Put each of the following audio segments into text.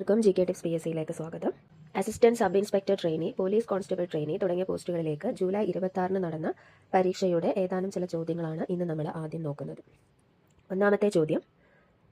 എല്ലാവർക്കും G K tips P S സിയിലേക്ക് സ്വാഗതം. Assistant sub inspector trainee police constable trainee തുടങ്ങിയ പോസ്റ്റുകളിലേക്ക് ജൂലൈ ഇരുപത്തി നടന്ന പരീക്ഷയുടെ ഏതാനും ചില ചോദ്യങ്ങളാണ് ഇന്ന് നമ്മൾ ആദ്യം നോക്കുന്നത്. ഒന്നാമത്തെ ചോദ്യം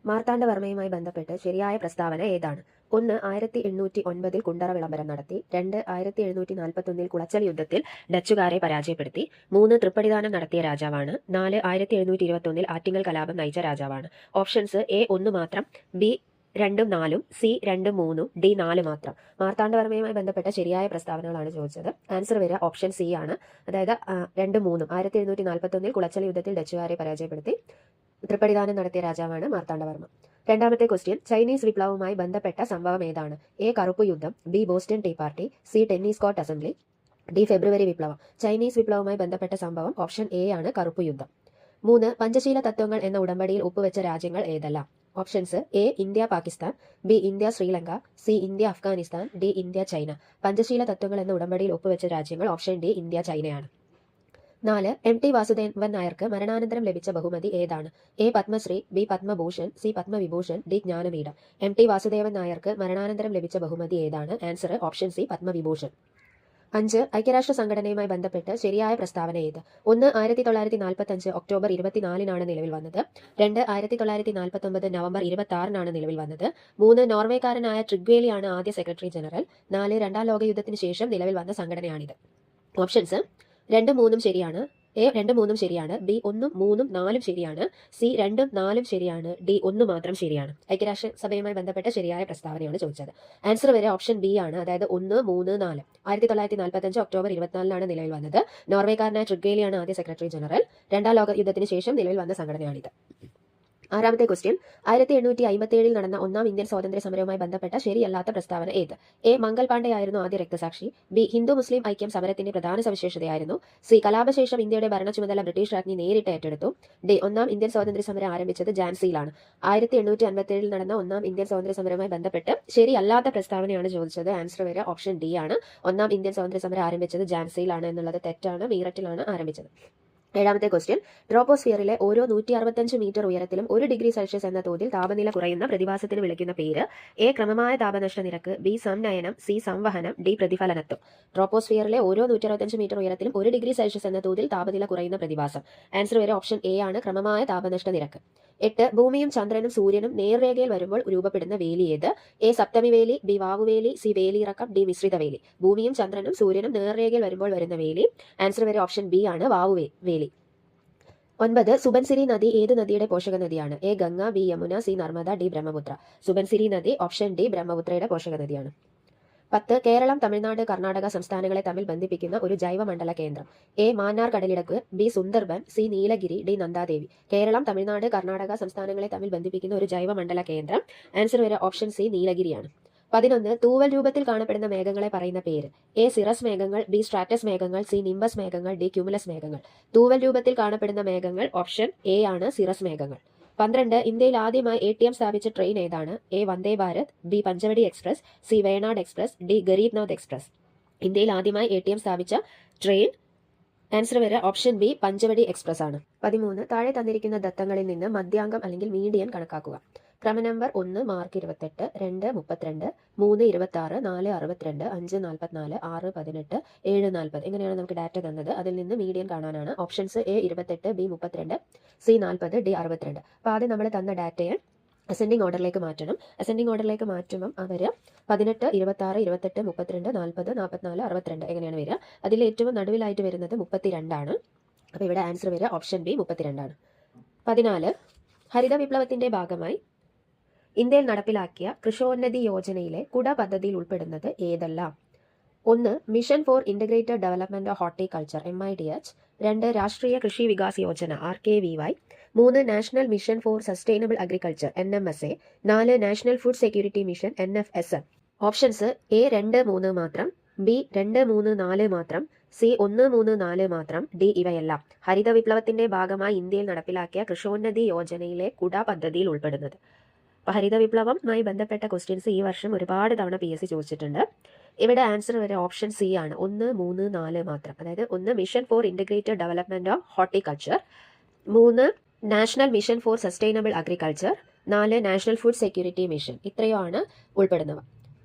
മാർത്താണ്ഡവർമ്മയുമായി ബന്ധപ്പെട്ട് ശരിയായ പ്രസ്താവന ഏതാണ്? ഒന്ന് ആയിരത്തി എണ്ണൂറ്റി ഒൻപതിൽ കുണ്ടറ വിളംബരം നടത്തി. രണ്ട് ആയിരത്തി എഴുന്നൂറ്റി നാൽപ്പത്തൊന്നിൽ കുളച്ചൽ യുദ്ധത്തിൽ ഡച്ചുകാരെ പരാജയപ്പെടുത്തി. മൂന്ന് തൃപ്പടിദാനം നടത്തിയ രാജാവാണ്. നാല് ആയിരത്തി എഴുന്നൂറ്റി ഇരുപത്തൊന്നിൽ ആറ്റിങ്ങൽ കലാപം നയിച്ച രാജാവാണ്. ഓപ്ഷൻസ് എ ഒന്ന് മാത്രം ബി രണ്ടും നാലും സി രണ്ടും മൂന്നും ഡി നാല് മാത്രം. മാർത്താണ്ഡവർമ്മയുമായി ബന്ധപ്പെട്ട ശരിയായ പ്രസ്താവനകളാണ് ചോദിച്ചത്. ആൻസർ വരിക ഓപ്ഷൻ സി ആണ്. അതായത് രണ്ടും മൂന്നും. ആയിരത്തി എഴുന്നൂറ്റി നാൽപ്പത്തൊന്നിൽ കുളച്ചൽ യുദ്ധത്തിൽ ഡച്ചുകാരെ പരാജയപ്പെടുത്തി തൃപ്പടിദാനം നടത്തിയ രാജാവാണ് മാർത്താണ്ഡവർമ്മ. രണ്ടാമത്തെ ക്വസ്റ്റ്യൻ ചൈനീസ് വിപ്ലവവുമായി ബന്ധപ്പെട്ട സംഭവം ഏതാണ്? എ കറുപ്പ് യുദ്ധം B Boston tea party C tennis court assembly D February വിപ്ലവം. ചൈനീസ് വിപ്ലവവുമായി ബന്ധപ്പെട്ട സംഭവം ഓപ്ഷൻ എ ആണ് കറുപ്പ് യുദ്ധം. മൂന്ന് പഞ്ചശീല തത്വങ്ങൾ എന്ന ഉടമ്പടിയിൽ ഒപ്പുവെച്ച രാജ്യങ്ങൾ ഏതെല്ലാം? Options A India Pakistan. B India Sri Lanka. C India Afghanistan. D India China. Panchsheel തത്വങ്ങൾ എന്ന ഉടമ്പടിയിൽ ഒപ്പുവെച്ച രാജ്യങ്ങൾ ഓപ്ഷൻ ഡി ഇന്ത്യ ചൈനയാണ്. നാല് എം ടി വാസുദേവൻ നായർക്ക് മരണാനന്തരം ലഭിച്ച ബഹുമതി ഏതാണ്? A Padma Shri. B Padma Bhushan. C Padma Vibhushan. D Jnanpith. M T Vasudevan നായർക്ക് മരണാനന്തരം ലഭിച്ച ബഹുമതി ഏതാണ്? Answer option C Padma Vibhushan. അഞ്ച് ഐക്യരാഷ്ട്ര സംഘടനയുമായി ബന്ധപ്പെട്ട് ശരിയായ പ്രസ്താവന ഏത്? ഒന്ന് ആയിരത്തി തൊള്ളായിരത്തി നാൽപ്പത്തി അഞ്ച് ഒക്ടോബർ ഇരുപത്തിനാലിനാണ് നിലവിൽ വന്നത്. രണ്ട് ആയിരത്തി തൊള്ളായിരത്തി നാൽപ്പത്തി ഒമ്പത് നവംബർ ഇരുപത്തി ആറിനാണ് നിലവിൽ വന്നത്. മൂന്ന് നോർവേക്കാരനായ ട്രിഗ്വേലിയാണ് ആദ്യ സെക്രട്ടറി ജനറൽ. നാല് രണ്ടാം ലോകയുദ്ധത്തിന് ശേഷം നിലവിൽ വന്ന സംഘടനയാണിത്. ഓപ്ഷൻസ്. രണ്ട് മൂന്നും ശരിയാണ്. എ രണ്ടും മൂന്നും ശരിയാണ് ബി ഒന്നും മൂന്നും നാലും ശരിയാണ് സി രണ്ടും നാലും ശരിയാണ് ഡി ഒന്ന് മാത്രം ശരിയാണ്. ഐക്യരാഷ്ട്ര സഭയുമായി ബന്ധപ്പെട്ട ശരിയായ പ്രസ്താവനയാണ് ചോദിച്ചത്. ആൻസർ വരെ ഓപ്ഷൻ ബി ആണ് അതായത് ഒന്ന് മൂന്ന് നാല്. ആയിരത്തി തൊള്ളായിരത്തി നാൽപ്പത്തഞ്ച് ഒക്ടോബർ ഇരുപത്തിനാലിനാണ് നിലവിൽ വന്നത്. നോർവേക്കാരനായ ട്രിഗേലിയാണ് ആദ്യ സെക്രട്ടറി ജനറൽ. രണ്ടാം ലോക യുദ്ധത്തിന് ശേഷം നിലവിൽ വന്ന സംഘടനയാണിത്. ആറാമത്തെ ക്വസ്റ്റ്യൻ ആയിരത്തി എണ്ണൂറ്റി അമ്പത്തി ഏഴിൽ നടന്ന ഒന്നാം ഇന്ത്യൻ സ്വാതന്ത്ര്യ സമരവുമായി ബന്ധപ്പെട്ട ശരിയല്ലാത്ത പ്രസ്താവന ഏത്? എ. മംഗൾ പാണ്ഡെ ആയിരുന്നു ആദ്യ രക്തസാക്ഷി. ബി. ഹിന്ദു മുസ്ലിം ഐക്യം സമരത്തിന്റെ പ്രധാന സവിശേഷതയായിരുന്നു. സി. കലാപശേഷം ഇന്ത്യയുടെ ഭരണ ചുമതല ബ്രിട്ടീഷ് രാജ്ഞി നേരിട്ട് ഏറ്റെടുത്തു. ഡി. ഒന്നാം ഇന്ത്യൻ സ്വാതന്ത്ര്യ സമരം ആരംഭിച്ചത് ജാൻസിയിലാണ് ആയിരത്തി എണ്ണൂറ്റി അമ്പത്തി ഏഴിൽ നടന്ന ഒന്നാം ഇന്ത്യൻ സ്വാതന്ത്ര്യ സമരവുമായി ബന്ധപ്പെട്ട് ശരിയല്ലാത്ത പ്രസ്താവനയാണ് ചോദിച്ചത്. ആൻസർ വരെ ഓപ്ഷൻ ഡി ആണ്. ഒന്നാം ഇന്ത്യൻ സ്വാതന്ത്ര്യ സമരം ആരംഭിച്ചത് ജാൻസിയിലാണ് എന്നുള്ളത് തെറ്റാണ്. മീററ്റിലാണ് ആരംഭിച്ചത്. ഏഴാമത്തെ ക്വസ്റ്റ്യൻ ട്രോപ്പോസ്ഫിയറിലെ ഓരോ നൂറ്റി അറുപത്തഞ്ച് മീറ്റർ ഉയരത്തിലും ഒരു ഡിഗ്രി സെൽഷ്യസ് എന്ന തോതിൽ താപനില കുറയുന്ന പ്രതിഭാസത്തിന് വിളിക്കുന്ന പേര്. എ ക്രമമായ താപനഷ്ട നിരക്ക് ബി സംനയനം സി സംവഹനം ഡി പ്രതിഫലനത്വം. ട്രോപ്പോസ്ഫിയറിലെ ഓരോ നൂറ്റി അറുപത്തഞ്ച് മീറ്റർ ഉയരത്തിലും ഒരു ഡിഗ്രി സെൽഷ്യസ് എന്ന തോതിൽ താപനില കുറയുന്ന പ്രതിഭാസം. ആൻസർ വരെ ഓപ്ഷൻ എ ആണ് ക്രമമായ താപനഷ്ട നിരക്ക്. എട്ട് ഭൂമിയും ചന്ദ്രനും സൂര്യനും നേർരേഖയിൽ വരുമ്പോൾ രൂപപ്പെടുന്ന വേലി ഏത്? എ സപ്തമി വേലി ബി വാവുവേലി സി വേലിയിറക്കം ഡി മിശ്രിത വേലി ഭൂമിയും ചന്ദ്രനും സൂര്യനും നേർരേഖയിൽ വരുമ്പോൾ വരുന്ന വേലി? ആൻസർ വരെ ഓപ്ഷൻ ബി ആണ് വാവുവേ വേലി. ഒൻപത് സുബൻസിരി നദി ഏത് നദിയുടെ പോഷക നദിയാണ്? A Ganga B Yamuna C Narmada D Brahmaputra. Subansiri നദി ഓപ്ഷൻ ഡി ബ്രഹ്മപുത്രയുടെ പോഷക നദിയാണ്. പത്ത് കേരളം തമിഴ്നാട് കർണാടക സംസ്ഥാനങ്ങളെ തമ്മിൽ ബന്ധിപ്പിക്കുന്ന ഒരു ജൈവമണ്ഡല കേന്ദ്രം. A. Mannar കടലിടക്ക് B. Sundarban C. Nilgiri D. Nanda Devi. Kerala Tamil Nadu Karnataka സംസ്ഥാനങ്ങളെ തമ്മിൽ ബന്ധിപ്പിക്കുന്ന ഒരു ജൈവമണ്ഡല കേന്ദ്രം. ആൻസർ വരെ ഓപ്ഷൻ സി നീലഗിരിയാണ്. പതിനൊന്ന് തൂവൽ രൂപത്തിൽ കാണപ്പെടുന്ന മേഘങ്ങളെ പറയുന്ന പേര്. എ. സിറസ് മേഘങ്ങൾ ബി. സ്ട്രാറ്റസ് മേഘങ്ങൾ സി. നിംബസ് മേഘങ്ങൾ ഡി. ക്യൂമുലസ് മേഘങ്ങൾ. തൂവൽ രൂപത്തിൽ കാണപ്പെടുന്ന മേഘങ്ങൾ ഓപ്ഷൻ എ ആണ് സിറസ് മേഘങ്ങൾ. പന്ത്രണ്ട് ഇന്ത്യയിൽ ആദ്യമായി എ ടി എം സ്ഥാപിച്ച ട്രെയിൻ ഏതാണ്? A Vande Bharat B Panchavati express C Wayanad express D Garib Rath express. ഇന്ത്യയിൽ ആദ്യമായി എ ടി എം സ്ഥാപിച്ച ട്രെയിൻ ആൻസർ വരെ ഓപ്ഷൻ ബി പഞ്ചവടി എക്സ്പ്രസ് ആണ്. പതിമൂന്ന് താഴെ തന്നിരിക്കുന്ന ദത്തങ്ങളിൽ നിന്ന് മധ്യാംഗം അല്ലെങ്കിൽ മീഡിയൻ കണക്കാക്കുക. ക്രമ നമ്പർ ഒന്ന് മാർക്ക് ഇരുപത്തെട്ട് രണ്ട് മുപ്പത്തിരണ്ട് മൂന്ന് ഇരുപത്തി ആറ് നാല് അറുപത്തിരണ്ട് അഞ്ച് നാൽപ്പത്തിനാല് ആറ് പതിനെട്ട് ഏഴ് നാൽപ്പത് ഇങ്ങനെയാണ് നമുക്ക് ഡാറ്റ തന്നത്. അതിൽ നിന്ന് മീഡിയൻ കാണാനാണ്. ഓപ്ഷൻസ് എ ഇരുപത്തെട്ട് ബി മുപ്പത്തിരണ്ട് സി നാൽപ്പത് ഡി അറുപത്തിരണ്ട്. അപ്പോൾ ആദ്യം നമ്മൾ തന്ന ഡാറ്റയെ അസെൻഡിങ് ഓർഡറിലേക്ക് മാറ്റണം. അസെൻഡിങ് ഓർഡറിലേക്ക് മാറ്റുമ്പം അവർ പതിനെട്ട് ഇരുപത്തി ആറ് ഇരുപത്തെട്ട് മുപ്പത്തിരണ്ട് നാൽപ്പത് നാൽപ്പത്തിനാല് അറുപത്തിരണ്ട് എങ്ങനെയാണ് വരിക. അതിൽ ഏറ്റവും നടുവിലായിട്ട് വരുന്നത് മുപ്പത്തിരണ്ടാണ് അപ്പോൾ ഇവിടെ ആൻസർ വരിക ഓപ്ഷൻ ബി മുപ്പത്തിരണ്ടാണ്. പതിനാല് ഹരിത വിപ്ലവത്തിന്റെ ഭാഗമായി ഇന്ത്യയിൽ നടപ്പിലാക്കിയ കൃഷോന്നതി യോജനയിലെ കുട പദ്ധതിയിൽ ഉൾപ്പെടുന്നത് ഏതെല്ലാം? ഒന്ന് mission for integrated development of horticulture M I D H രണ്ട് Rashtriya Krishi Vikas Yojana R K V Y. മൂന്ന് national mission for sustainable agriculture N M S A. നാല് national food security mission N F S M. Options A രണ്ട് മൂന്ന് മാത്രം B രണ്ട് മൂന്ന് നാല് മാത്രം സി ഒന്ന് മൂന്ന് നാല് മാത്രം ഡി ഇവയെല്ലാം. ഹരിത വിപ്ലവത്തിന്റെ ഭാഗമായി ഇന്ത്യയിൽ നടപ്പിലാക്കിയ കൃഷോന്നതി യോജനയിലെ കുട പദ്ധതിയിൽ ഉൾപ്പെടുന്നത്. അപ്പോൾ ഹരിത വിപ്ലവമായി ബന്ധപ്പെട്ട ക്വസ്റ്റ്യൻസ് ഈ വർഷം ഒരുപാട് തവണ പി എസ് സി ചോദിച്ചിട്ടുണ്ട്. ഇവിടെ ആൻസർ വരെ ഓപ്ഷൻ സി ആണ്. ഒന്ന് മൂന്ന് നാല് മാത്രം. അതായത് ഒന്ന് mission for integrated development of horticulture മൂന്ന് national mission for sustainable agriculture നാല് നാഷണൽ ഫുഡ് സെക്യൂരിറ്റി മിഷൻ ഇത്രയോ ആണ് ഉൾപ്പെടുന്നവ.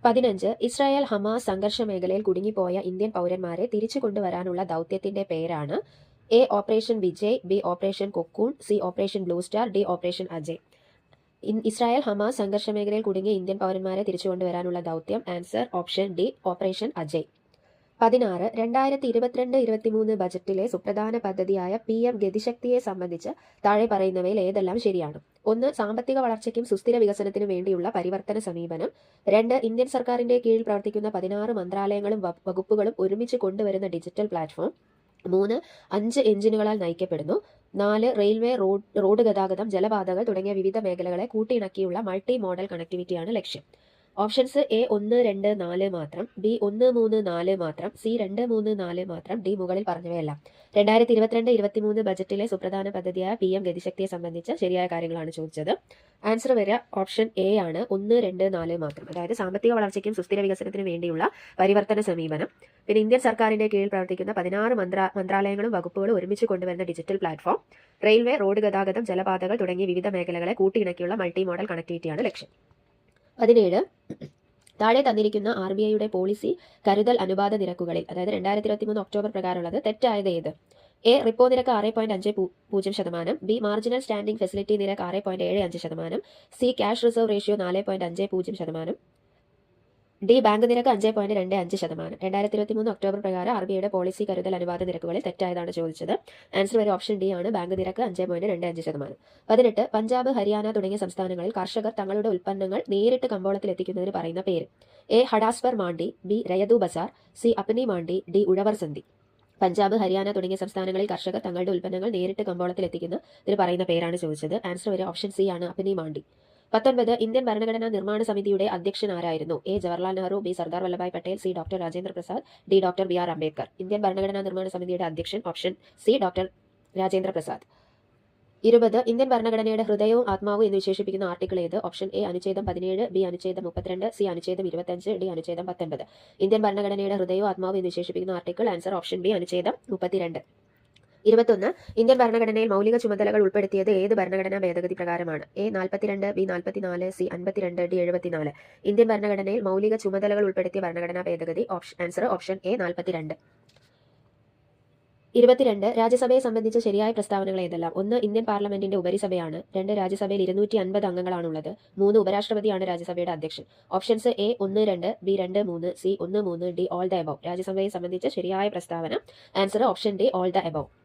പതിനഞ്ച് ഇസ്രായേൽ ഹമാസ് സംഘർഷ മേഖലയിൽ കുടുങ്ങിപ്പോയ ഇന്ത്യൻ പൗരന്മാരെ തിരിച്ചു കൊണ്ടുവരാനുള്ള ദൗത്യത്തിന്റെ പേരാണ് A operation Vijay B operation cocoon C operation blue star D operation Ajay Israel Hamas സംഘർഷ മേഖലയിൽ കുടുങ്ങിയ ഇന്ത്യൻ പൗരന്മാരെ തിരിച്ചുകൊണ്ടുവരാനുള്ള ദൗത്യം. Answer option D operation Ajay. പതിനാറ് രണ്ടായിരത്തി ഇരുപത്തിരണ്ട് ഇരുപത്തിമൂന്ന് ബജറ്റിലെ സുപ്രധാന പദ്ധതിയായ പി എം ഗതിശക്തിയെ സംബന്ധിച്ച് താഴെ പറയുന്നവയിൽ ഏതെല്ലാം ശരിയാണ്? ഒന്ന് സാമ്പത്തിക വളർച്ചയ്ക്കും സുസ്ഥിര വികസനത്തിനും വേണ്ടിയുള്ള പരിവർത്തന സമീപനം. രണ്ട് ഇന്ത്യൻ സർക്കാരിന്റെ കീഴിൽ പ്രവർത്തിക്കുന്ന പതിനാറ് മന്ത്രാലയങ്ങളും വകുപ്പുകളും ഒരുമിച്ച് കൊണ്ടുവരുന്ന ഡിജിറ്റൽ പ്ലാറ്റ്ഫോം. മൂന്ന് അഞ്ച് എഞ്ചിനുകളാൽ നയിക്കപ്പെടുന്നു. നാല് റെയിൽവേ റോഡ് റോഡ് ഗതാഗതം ജലപാതകൾ തുടങ്ങിയ വിവിധ മേഖലകളെ കൂട്ടിയിണക്കിയുള്ള മൾട്ടി മോഡൽ കണക്ടിവിറ്റിയാണ് ലക്ഷ്യം. ഓപ്ഷൻസ് എ ഒന്ന് രണ്ട് നാല് മാത്രം ബി ഒന്ന് മൂന്ന് നാല് മാത്രം സി രണ്ട് മൂന്ന് നാല് മാത്രം ഡി മുകളിൽ പറഞ്ഞവയല്ല. രണ്ടായിരത്തി ഇരുപത്തിരണ്ട് ഇരുപത്തിമൂന്ന് ബജറ്റിലെ സുപ്രധാന പദ്ധതിയായ പി എം ഗതിശക്തിയെ സംബന്ധിച്ച് ശരിയായ കാര്യങ്ങളാണ് ചോദിച്ചത്. ആൻസർ വരിക ഓപ്ഷൻ എ ആണ് ഒന്ന് രണ്ട് നാല് മാത്രം. അതായത് സാമ്പത്തിക വളർച്ചയ്ക്കും സുസ്ഥിര വികസനത്തിനും വേണ്ടിയുള്ള പരിവർത്തന സമീപനം. പിന്നെ ഇന്ത്യൻ സർക്കാരിന്റെ കീഴിൽ പ്രവർത്തിക്കുന്ന പതിനാറ് മന്ത്രാ മന്ത്രാലയങ്ങളും വകുപ്പുകളും ഒരുമിച്ച് കൊണ്ടുവരുന്ന ഡിജിറ്റൽ പ്ലാറ്റ്ഫോം റെയിൽവേ റോഡ് ഗതാഗതം ജലപാതകൾ തുടങ്ങിയ വിവിധ മേഖലകളെ കൂട്ടിയിണക്കിയുള്ള മൾട്ടി മോഡൽ കണക്ടിവിറ്റിയാണ് ലക്ഷ്യം. പതിനേഴ്. താഴെ തന്നിരിക്കുന്ന ആർ ബി ഐയുടെ പോളിസി കരുതൽ അനുപാത നിരക്കുകളിൽ അതായത് രണ്ടായിരത്തി ഇരുപത്തി മൂന്ന് ഒക്ടോബർ പ്രകാരമുള്ളത് തെറ്റായത് ഏത്? എ റിപ്പോ നിരക്ക് ആറ് പോയിന്റ് അഞ്ച് പൂജ്യം ശതമാനം. ബി മാർജിനൽ സ്റ്റാൻഡിംഗ് ഫെസിലിറ്റി നിരക്ക് ആറ് പോയിന്റ് ഏഴ് അഞ്ച് ശതമാനം. സി ക്യാഷ് റിസർവ് റേഷ്യോ നാല് പോയിന്റ് അഞ്ച് പൂജ്യം ശതമാനം. ഡി ബാങ്ക് നിരക്ക് അഞ്ച് പോയിന്റ് രണ്ട് അഞ്ച് ശതമാനം. രണ്ടായിരത്തി ഇരുപത്തി മൂന്ന് ഒക്ടോബർ പ്രകാരം ആർ ബി ഐയുടെ പോളിസി കരുതൽ അനുപാത നിരക്കുകളിൽ തെറ്റായതാണ് ചോദിച്ചത്. ആൻസർ വരെ ഓപ്ഷൻ ഡി ആണ്. ബാങ്ക് നിരക്ക് അഞ്ച് പോയിന്റ് രണ്ട് അഞ്ച് ശതമാനം. പതിനെട്ട് പഞ്ചാബ് ഹരിയാന തുടങ്ങിയ സംസ്ഥാനങ്ങളിൽ കർഷകർ തങ്ങളുടെ ഉൽപ്പന്നങ്ങൾ നേരിട്ട് കമ്പോളത്തിൽ എത്തിക്കുന്നതിന് പറയുന്ന പേര്. A. Hadapsar Mandi B. Rythu Bazar C. Apni Mandi D. Uzhavar സന്ധി. പഞ്ചാബ് ഹരിയാന തുടങ്ങിയ സംസ്ഥാനങ്ങളിൽ കർഷകർ തങ്ങളുടെ ഉൽപ്പന്നങ്ങൾ നേരിട്ട് കമ്പോളത്തിൽ എത്തിക്കുന്ന ഇതിന് പറയുന്ന പേരാണ് ചോദിച്ചത്. ആൻസർ വരെ ഓപ്ഷൻ സി ആണ്. അപ്നി മാണ്ടി പത്തൊൻപത് ഇന്ത്യൻ ഭരണഘടനാ നിർമ്മാണ സമിതിയുടെ അധ്യക്ഷൻ ആരായിരുന്നു? A. Jawaharlal Nehru B. Sardar Vallabhbhai Patel C. Doctor Rajendra Prasad D. Doctor B R. Ambedkar. Indian ഭരണഘടനാ നിർമ്മാണ സമിതിയുടെ അധ്യക്ഷൻ option C. Doctor Rajendra Prasad. ഇരുപത് ഇന്ത്യൻ ഭരണഘടനയുടെ ഹൃദയവും ആത്മാവും എന്ന് വിശേഷിപ്പിക്കുന്ന ആർട്ടിക്കിൾ ഏത്? Option A. അനുച്ഛേദം പതിനേഴ് ബി. അനുച്ഛേദം മുപ്പത്തിരണ്ട് സി. അനുച്ഛേദം ഇരുപത്തഞ്ച് ഡി. അനുച്ഛേദം പത്തൊൻപത്. ഇന്ത്യൻ ഭരണഘടനയുടെ ഹൃദയവും ആത്മാവും എന്ന് വിശേഷിപ്പിക്കുന്ന ആർട്ടിക്കിൾ ആൻസർ ഓപ്ഷൻ ബി. അനുച്ഛേദം മുപ്പത്തിരണ്ട്. ഇരുപത്തൊന്ന്. ഇന്ത്യൻ ഭരണഘടനയിൽ മൗലിക ചുമതലകൾ ഉൾപ്പെടുത്തിയത് ഏത് ഭരണഘടനാ ഭേദഗതി പ്രകാരമാണ്? എ നാൽപ്പത്തിരണ്ട് ബി നാൽപ്പത്തിനാല് സി അൻപത്തിരണ്ട് ഡി എഴുപത്തിനാല്. ഇന്ത്യൻ ഭരണഘടനയിൽ മൗലിക ചുമതലകൾ ഉൾപ്പെടുത്തിയ ഭരണഘടനാ ഭേദഗതി ഓപ്ഷൻ ആൻസർ ഓപ്ഷൻ എ നാൽപ്പത്തിരണ്ട് ഇരുപത്തിരണ്ട്. രാജ്യസഭയെ സംബന്ധിച്ച ശരിയായ പ്രസ്താവനകൾ ഏതെല്ലാം? ഒന്ന് ഇന്ത്യൻ പാർലമെന്റിന്റെ ഉപരിസഭയാണ്. രണ്ട് രാജ്യസഭയിൽ ഇരുന്നൂറ്റി അൻപത് അംഗങ്ങളാണുള്ളത്. മൂന്ന് ഉപരാഷ്ട്രപതിയാണ് രാജ്യസഭയുടെ അധ്യക്ഷൻ. ഓപ്ഷൻസ് എ ഒന്ന് രണ്ട് ബി രണ്ട് മൂന്ന് സി ഒന്ന് മൂന്ന് ഡി ഓൾ ദ എബവ്. രാജ്യസഭയെ സംബന്ധിച്ച ശരിയായ പ്രസ്താവന. Answer option D all the above.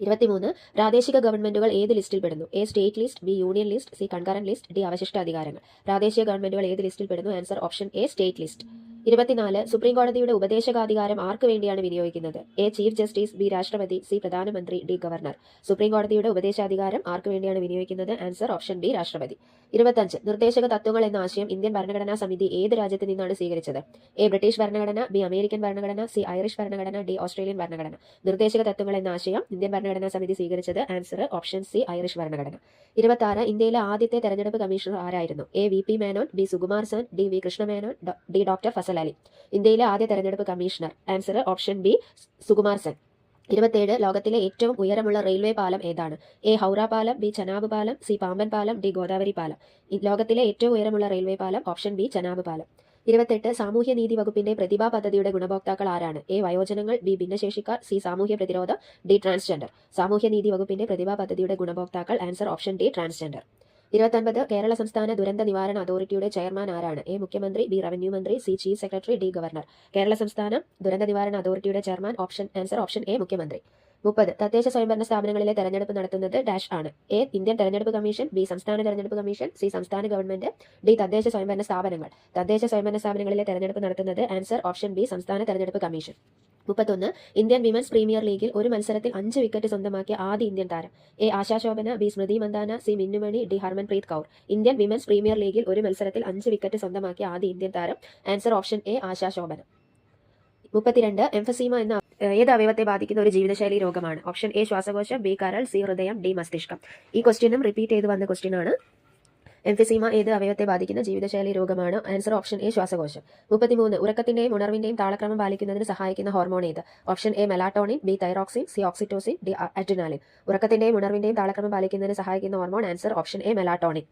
ഇരുപത്തിമൂന്ന് പ്രാദേശിക ഗവൺമെന്റുകൾ ഏത് ലിസ്റ്റിൽ പെടുന്നു? A state list B union list C concurrent list D അവശിഷ്ട അധികാരങ്ങൾ. പ്രാദേശിക ഗവൺമെന്റുകൾ ഏത് ലിസ്റ്റിൽ പെടുന്നു? Answer option A state list. ഇരുപത്തിനാല് സുപ്രീം കോടതിയുടെ ഉപദേശകാധികാരം ആർക്ക് വേണ്ടിയാണ് വിനിയോഗിക്കുന്നത്? എ ചീഫ് ജസ്റ്റിസ് ബി രാഷ്ട്രപതി സി പ്രധാനമന്ത്രി ഡി ഗവർണർ. സുപ്രീം കോടതിയുടെ ഉപദേശാധികാരം ആർക്ക് വേണ്ടിയാണ് വിനിയോഗിക്കുന്നത്? ആൻസർ ഓപ്ഷൻ ബി രാഷ്ട്രപതി. ഇരുപത്തഞ്ച് നിർദ്ദേശക തത്വങ്ങൾ എന്ന ആശയം ഇന്ത്യൻ ഭരണഘടനാ സമിതി ഏത് രാജ്യത്ത് നിന്നാണ് സ്വീകരിച്ചത്? എ ബ്രിട്ടീഷ് ഭരണഘടന ബി അമേരിക്കൻ ഭരണഘടന സി ഐറിഷ് ഭരണഘടന ഡി ഓസ്ട്രേലിയൻ ഭരണഘടന. നിർദ്ദേശക തത്വങ്ങൾ എന്ന ആശയം ഇന്ത്യൻ ഭരണഘടനാ സമിതി സ്വീകരിച്ചത് ആൻസർ ഓപ്ഷൻ സി ഐറിഷ് ഭരണഘടന. ഇരുപത്തി ഇന്ത്യയിലെ ആദ്യത്തെ തെരഞ്ഞെടുപ്പ് കമ്മീഷണർ ആരായിരുന്നു? A V P Menon B Sukumar Sen D V Krishna Menon D doctor Fazal Ali ഇന്ത്യയിലെ ആദ്യ തെരഞ്ഞെടുപ്പ് commissioner. Answer option B Sukumar Sen. ഇരുപത്തേഴ് ലോകത്തിലെ ഏറ്റവും ഉയരമുള്ള റെയിൽവേ പാലം ഏതാണ്? എ ഹൗറ പാലം ബി ചനാബ് പാലം സി പാമ്പൻ പാലം ഡി ഗോദാവരി പാലം. ലോകത്തിലെ ഏറ്റവും ഉയരമുള്ള റെയിൽവേ പാലം ഓപ്ഷൻ ബി ചനാബ് പാലം. ഇരുപത്തെട്ട് സാമൂഹ്യ നീതി വകുപ്പിന്റെ പ്രതിഭാ പദ്ധതിയുടെ ഗുണഭോക്താക്കൾ ആരാണ്? എ വയോജനങ്ങൾ ബി ഭിന്നശേഷിക്കാർ സി സാമൂഹ്യ പ്രതിരോധം ഡി ട്രാൻസ്ജെൻഡർ. സാമൂഹ്യ നീതി വകുപ്പിന്റെ പ്രതിഭാ പദ്ധതിയുടെ ഗുണഭോക്താക്കൾ ആൻസർ ഓപ്ഷൻ ഡി ട്രാൻസ്ജെൻഡർ. ഇരുപത്തൊൻപത് കേരള സംസ്ഥാന ദുരന്ത നിവാരണ അതോറിറ്റിയുടെ ചെയർമാൻ ആരാണ്? എ മുഖ്യമന്ത്രി ബി റവന്യൂ മന്ത്രി C chief secretary D governor. Kerala സംസ്ഥാന ദുരന്ത നിവാരണ അതോറിറ്റിയുടെ chairman option answer option A മുഖ്യമന്ത്രി. മുപ്പത് തദ്ദേശ സ്വയംഭരണ സ്ഥാപനങ്ങളിലെ തെരഞ്ഞെടുപ്പ് നടത്തുന്നത് ഡാഷ് ആണ്. എ ഇന്ത്യൻ തെരഞ്ഞെടുപ്പ് കമ്മീഷൻ ബി സംസ്ഥാന തെരഞ്ഞെടുപ്പ് കമ്മീഷൻ സി സംസ്ഥാന ഗവൺമെന്റ് ഡി തദ്ദേശ സ്വയംഭരണ സ്ഥാപനങ്ങൾ. തദ്ദേശ സ്വയംഭരണ സ്ഥാപനങ്ങളിലെ തെരഞ്ഞെടുപ്പ് നടത്തുന്നത് ആൻസർ ഓപ്ഷൻ ബി സംസ്ഥാന തെരഞ്ഞെടുപ്പ് കമ്മീഷൻ. മുപ്പത്തൊന്ന് ഇന്ത്യൻ വിമൻസ് പ്രീമിയർ ലീഗിൽ ഒരു മത്സരത്തിൽ അഞ്ച് വിക്കറ്റ് സ്വന്തമാക്കിയ ആദ്യ ഇന്ത്യൻ താരം. A. Asha Sobhana B. Smriti Mandhana C. Minnu Mani D. Harmanpreet Kaur. Indian women's premier ലീഗിൽ ഒരു മത്സരത്തിൽ അഞ്ച് വിക്കറ്റ് സ്വന്തമാക്കിയ ആദ്യ ഇന്ത്യൻ താരം ആൻസർ ഓപ്ഷൻ എ. ആശാശോഭന. മുപ്പത്തിരണ്ട് എംഫസീമ എന്ന ഏത് അവയവത്തെ ബാധിക്കുന്ന ഒരു ജീവിതശൈലി രോഗമാണ്? Option A. ശ്വാസകോശം ബി. കരൾ സി. ഹൃദയം ഡി. മസ്തിഷ്കം. ഈ ക്വസ്റ്റ്യനും റിപ്പീറ്റ് ചെയ്ത് വന്ന ക്വസ്റ്റ്യൻ ആണ്. എംഫിസീമ ഏത് അവയവത്തെ ബാധിക്കുന്ന ജീവിതശൈലി രോഗമാണ്? ആൻസർ ഓപ്ഷൻ എ ശ്വാസകോശം. മുപ്പത്തിമൂന്ന് ഉറക്കത്തിന്റെയും ഉണർവിന്റെയും താളക്രമം പാലിക്കുന്നതിന് സഹായിക്കുന്ന ഹോർമോൺ ഏത്? Option A melatonin B thyroxine C oxytocin D adrenaline. ഉറക്കത്തിന്റെയും ഉണർവിന്റെയും താളക്രമം പാലിക്കുന്നതിന് സഹായിക്കുന്ന hormone answer option A melatonin.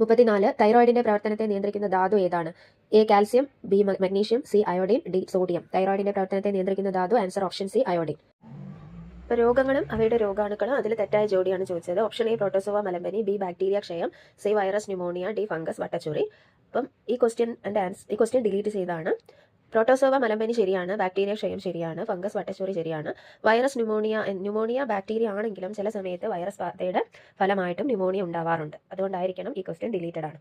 മുപ്പത്തിനാല് തൈറോയിഡിന്റെ പ്രവർത്തനത്തെ നിയന്ത്രിക്കുന്ന ധാതു ഏതാണ്? A calcium B magnesium C iodine D sodium. തൈറോയിഡിന്റെ പ്രവർത്തനത്തെ നിയന്ത്രിക്കുന്ന ധാതു ആൻസർ ഓപ്ഷൻ സി അയോഡിൻ. ഇപ്പോൾ രോഗങ്ങളും അവയുടെ രോഗാണുക്കളും അതിൽ തെറ്റായ ജോഡിയാണ് ചോദിച്ചത്. ഓപ്ഷൻ എ പ്രോട്ടോസോവ മലമ്പനി ബി ബാക്ടീരിയ ക്ഷയം. C virus pneumonia D fungus വട്ടച്ചൂറി. അപ്പം ഈ ക്വസ്റ്റ്യൻ എന്റെ ആൻസർ ഈ ക്വസ്റ്റ്യൻ ഡിലീറ്റ് ചെയ്താണ് പ്രോട്ടോസോവ മലമ്പനി ശരിയാണ്. ബാക്ടീരിയ ക്ഷയം ശരിയാണ്. ഫംഗസ് വട്ടച്ചൂറി ശരിയാണ്. വൈറസ് ന്യൂമോണിയ ന്യൂമോണിയ ബാക്ടീരിയ ആണെങ്കിലും ചില സമയത്ത് വൈറസ് ബാധയുടെ ഫലമായിട്ടും ന്യൂമോണിയ ഉണ്ടാവാറുണ്ട്. അതുകൊണ്ടായിരിക്കണം ഈ ക്വസ്റ്റ്യൻ ഡിലീറ്റഡ് ആണ്.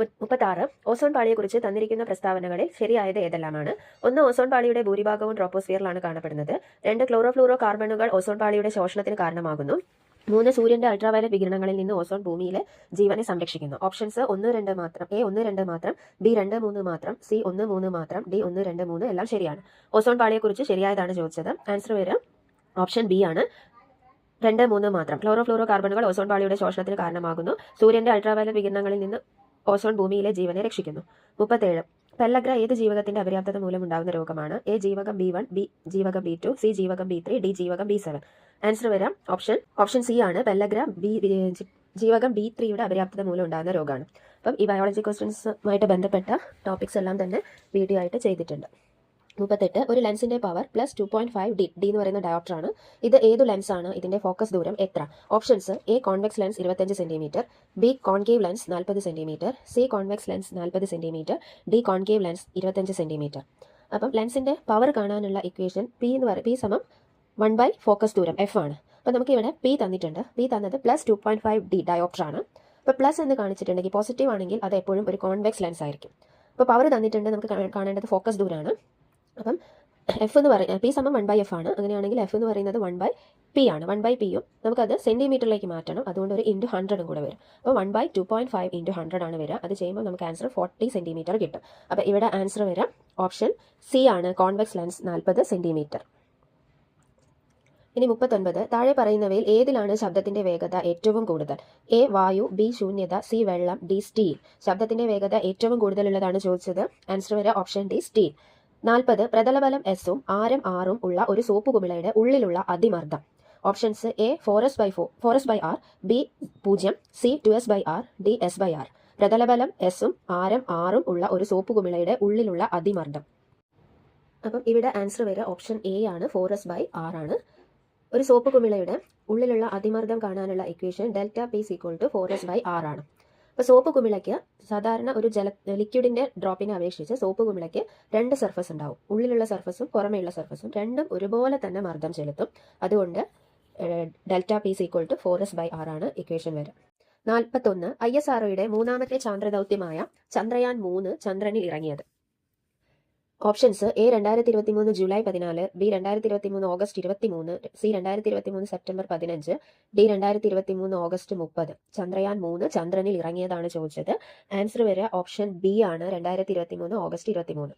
മുപ്പത്താറ് ഓസോൺ പാളിയെക്കുറിച്ച് തന്നിരിക്കുന്ന പ്രസ്താവനകളിൽ ശരിയായത് ഏതെല്ലാമാണ്? ഒന്ന് ഓസോൺ പാളിയുടെ ഭൂരിഭാഗവും ട്രോപ്പോസ്ഫിയറിലാണ് കാണപ്പെടുന്നത്. രണ്ട് ക്ലോറോഫ്ലൂറോ കാർബണുകൾ ഓസോൺ പാളിയുടെ ശോഷണത്തിന് കാരണമാകുന്നു. മൂന്ന് സൂര്യന്റെ അൾട്രാവയലറ്റ് വികിരണങ്ങളിൽ നിന്ന് ഓസോൺ ഭൂമിയിലെ ജീവനെ സംരക്ഷിക്കുന്നു. ഓപ്ഷൻസ് ഒന്ന് രണ്ട് മാത്രം എ ഒന്ന് രണ്ട് മാത്രം ബി രണ്ട് മൂന്ന് മാത്രം സി ഒന്ന് മൂന്ന് മാത്രം ഡി ഒന്ന് രണ്ട് മൂന്ന് എല്ലാം ശരിയാണ്. ഓസോൺ പാളിയെക്കുറിച്ച് ശരിയായതാണ് ചോദിച്ചത്. ആൻസർ വരും ഓപ്ഷൻ ബി ആണ്. രണ്ട് മൂന്ന് മാത്രം. ക്ലോറോ ഫ്ലോറോ കാർബണുകൾ ഓസോൺ പാളിയുടെ ശോഷണത്തിന് കാരണമാകുന്നു. സൂര്യന്റെ അൾട്രാവയലറ്റ് വികിരണങ്ങളിൽ നിന്ന് ഓസോൺ ഭൂമിയിലെ ജീവനെ രക്ഷിക്കുന്നു. മുപ്പത്തേഴ്. പെല്ലഗ്ര ഏത് ജീവകത്തിന്റെ അപര്യാപ്തത മൂലം ഉണ്ടാകുന്ന രോഗമാണ്? എ ജീവകം ബി വൺ ബി ജീവകം ബി ടു സി ജീവകം ബി ത്രീ ഡി ജീവകം ബി സെവൻ. ആൻസർ വരാം. ഓപ്ഷൻ ഓപ്ഷൻ സി ആണ്. പെല്ലഗ്ര ബി ജീവകം ബി ത്രീയുടെ അപര്യാപ്തത മൂലം ഉണ്ടാകുന്ന രോഗമാണ്. അപ്പം ഈ ബയോളജി ക്വസ്റ്റ്യൻസുമായിട്ട് ബന്ധപ്പെട്ട ടോപ്പിക്സ് എല്ലാം തന്നെ വീഡിയോ ആയിട്ട് ചെയ്തിട്ടുണ്ട്. മുപ്പത്തെട്ട് ഒരു ലെൻസിന്റെ power plus two point five D D എന്ന് പറയുന്ന ഡയോപ്റ്ററാണ് ഇത് ഏതു ആണ്? ഇതിന്റെ ഫോക്കസ് ദൂരം എത്ര? ഓപ്ഷൻസ് എ കോൺവെക്സ് ലെൻസ് ഇരുപത്തഞ്ച് സെന്റിമീറ്റർ ബി കോൺകേവ് ലെൻസ് നാൽപ്പത് സെന്റിമീറ്റർ സി കോൺവെക്സ് ലെൻസ് നാൽപ്പത് സെന്റിമീറ്റർ ഡി കോൺകേവ് ലെൻസ് ഇരുപത്തഞ്ച് സെന്റിമീറ്റർ അപ്പം ലെൻസിന്റെ പവർ കാണാനുള്ള ഇക്വേഷൻ പി എന്ന് പറയുന്നത് പി സമം വൺ ബൈ ഫോക്കസ് ദൂരം എഫ് ആണ്. അപ്പോൾ നമുക്ക് ഇവിടെ പി തന്നിട്ടുണ്ട്. പി തന്നത് plus two point five D ഡയോപ്റ്ററാണ് അപ്പോൾ പ്ലസ് എന്ന് കാണിച്ചിട്ടുണ്ടെങ്കിൽ പോസിറ്റീവ് ആണെങ്കിൽ അത് എപ്പോഴും ഒരു കോൺവെക്സ് ലെൻസ് ആയിരിക്കും. അപ്പോൾ പവർ തന്നിട്ടുണ്ട് നമുക്ക് കാണേണ്ടത് ഫോക്കസ് ദൂരമാണ്. അപ്പം എഫ് എന്ന് പറയുന്നത് പി സമം വൺ ബൈ എഫ് ആണ്. അങ്ങനെയാണെങ്കിൽ എഫ് എന്ന് പറയുന്നത് വൺ ബൈ പി ആണ്. വൺ ബൈ പിയും നമുക്കത് സെന്റിമീറ്ററിലേക്ക് മാറ്റണം. അതുകൊണ്ട് ഒരു ഇന്റു ഹൺഡ്രഡും കൂടെ വരും. അപ്പോൾ one by two point five into hundred ആണ് വരിക. അത് ചെയ്യുമ്പോൾ നമുക്ക് ആൻസർ ഫോർട്ടി സെന്റിമീറ്റർ കിട്ടും. അപ്പോൾ ഇവിടെ ആൻസർ വരാം ഓപ്ഷൻ സി ആണ്. കോൺവെക്സ് ലെൻസ് നാൽപ്പത് സെന്റിമീറ്റർ ഇനി മുപ്പത്തൊൻപത്. താഴെ പറയുന്നവയിൽ ഏതിലാണ് ശബ്ദത്തിന്റെ വേഗത ഏറ്റവും കൂടുതൽ? എ വായു ബി ശൂന്യത സി വെള്ളം ഡി സ്റ്റീൽ ശബ്ദത്തിന്റെ വേഗത ഏറ്റവും കൂടുതലുള്ളതാണ് ചോദിച്ചത്. ആൻസർ വരെ ഓപ്ഷൻ ഡി സ്റ്റീൽ നാൽപ്പത് പ്രതലബലം എസും ആരം ആറും ഉള്ള ഒരു സോപ്പ് കുമിളയുടെ ഉള്ളിലുള്ള അതിമർദ്ദം. Options A four S by four four S by R B പൂജ്യം C two S by R D S by R പ്രതലബലം എസും ആരം ആറും ഉള്ള ഒരു സോപ്പ് കുമിളയുടെ ഉള്ളിലുള്ള അതിമർദ്ദം. അപ്പം ഇവിടെ ആൻസർ വരിക ഓപ്ഷൻ എ ആണ് ഫോറസ് ബൈ ആർ ആണ്. ഒരു സോപ്പ് കുമിളയുടെ ഉള്ളിലുള്ള അതിമർദ്ദം കാണാനുള്ള equation delta P equal to four S by R ആണ്. അപ്പോൾ സോപ്പ് കുമിളയ്ക്ക് സാധാരണ ഒരു ജല ലിക്വിഡിന്റെ ഡ്രോപ്പിനെ അപേക്ഷിച്ച് സോപ്പ് കുമിളയ്ക്ക് രണ്ട് സർഫസ് ഉണ്ടാവും. ഉള്ളിലുള്ള സർഫസും പുറമെയുള്ള സർഫസും രണ്ടും ഒരുപോലെ തന്നെ മർദ്ദം ചെലുത്തും. അതുകൊണ്ട് delta P equal to four S by R ആണ് ഇക്വേഷൻ വരെ. നാൽപ്പത്തൊന്ന് ഐ എസ് ആർഒയുടെ മൂന്നാമത്തെ ചാന്ദ്രദൗത്യമായ ചന്ദ്രയാൻ മൂന്ന് ചന്ദ്രനിൽ ഇറങ്ങിയത്. ഓപ്ഷൻസ് എ രണ്ടായിരത്തി ഇരുപത്തി മൂന്ന് ജൂലൈ പതിനാല് ബി രണ്ടായിരത്തി ഇരുപത്തി മൂന്ന് ഓഗസ്റ്റ് ഇരുപത്തി മൂന്ന് സി രണ്ടായിരത്തി ഇരുപത്തി മൂന്ന് സെപ്റ്റംബർ പതിനഞ്ച് ഡി രണ്ടായിരത്തി ഇരുപത്തി മൂന്ന് ഓഗസ്റ്റ് മുപ്പത്. ചന്ദ്രയാൻ മൂന്ന് ചന്ദ്രനിൽ ഇറങ്ങിയതാണ് ചോദിച്ചത്. ആൻസർ വരെ ഓപ്ഷൻ ബി ആണ് രണ്ടായിരത്തി ഇരുപത്തി മൂന്ന് ഓഗസ്റ്റ് ഇരുപത്തി മൂന്ന്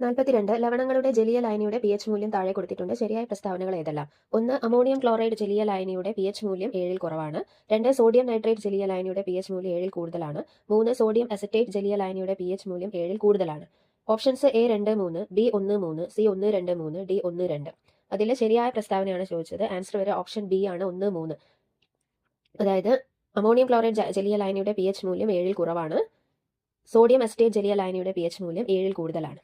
നാൽപ്പത്തിരണ്ട് ലവണങ്ങളുടെ ജലീയ ലായനിയുടെ പി എച്ച് മൂല്യം താഴെ കൊടുത്തിട്ടുണ്ട്. ശരിയായ പ്രസ്താവനകൾ ഏതെല്ലാം? ഒന്ന് അമോണിയം ക്ലോറൈഡ് ജലീയ ലായനിയുടെ പി എച്ച് മൂല്യം ഏഴിൽ കുറവാണ്. രണ്ട് സോഡിയം നൈട്രേറ്റ് ജലീയ ലായനിയുടെ പി എച്ച് മൂല്യം ഏഴിൽ കൂടുതലാണ്. മൂന്ന് സോഡിയം അസറ്റേറ്റ് ജലീയ ലായനിയുടെ പി എച്ച് മൂല്യം ഏഴിൽ കൂടുതലാണ്. ഓപ്ഷൻസ് എ രണ്ട് മൂന്ന് ബി ഒന്ന് മൂന്ന് സി ഒന്ന് രണ്ട് മൂന്ന് ഡി ഒന്ന് രണ്ട്. അതിൽ ശരിയായ പ്രസ്താവനയാണ് ചോദിച്ചത്. ആൻസർ വരെ ഓപ്ഷൻ ബി ആണ് ഒന്ന് മൂന്ന്. അതായത് അമോണിയം ക്ലോറൈഡ് ജലീയ ലായനിയുടെ പി എച്ച് മൂല്യം ഏഴിൽ കുറവാണ്. സോഡിയം എസ്റ്റേറ്റ് ജലീയ ലായനിയുടെ പി എച്ച് മൂല്യം ഏഴിൽ കൂടുതലാണ്.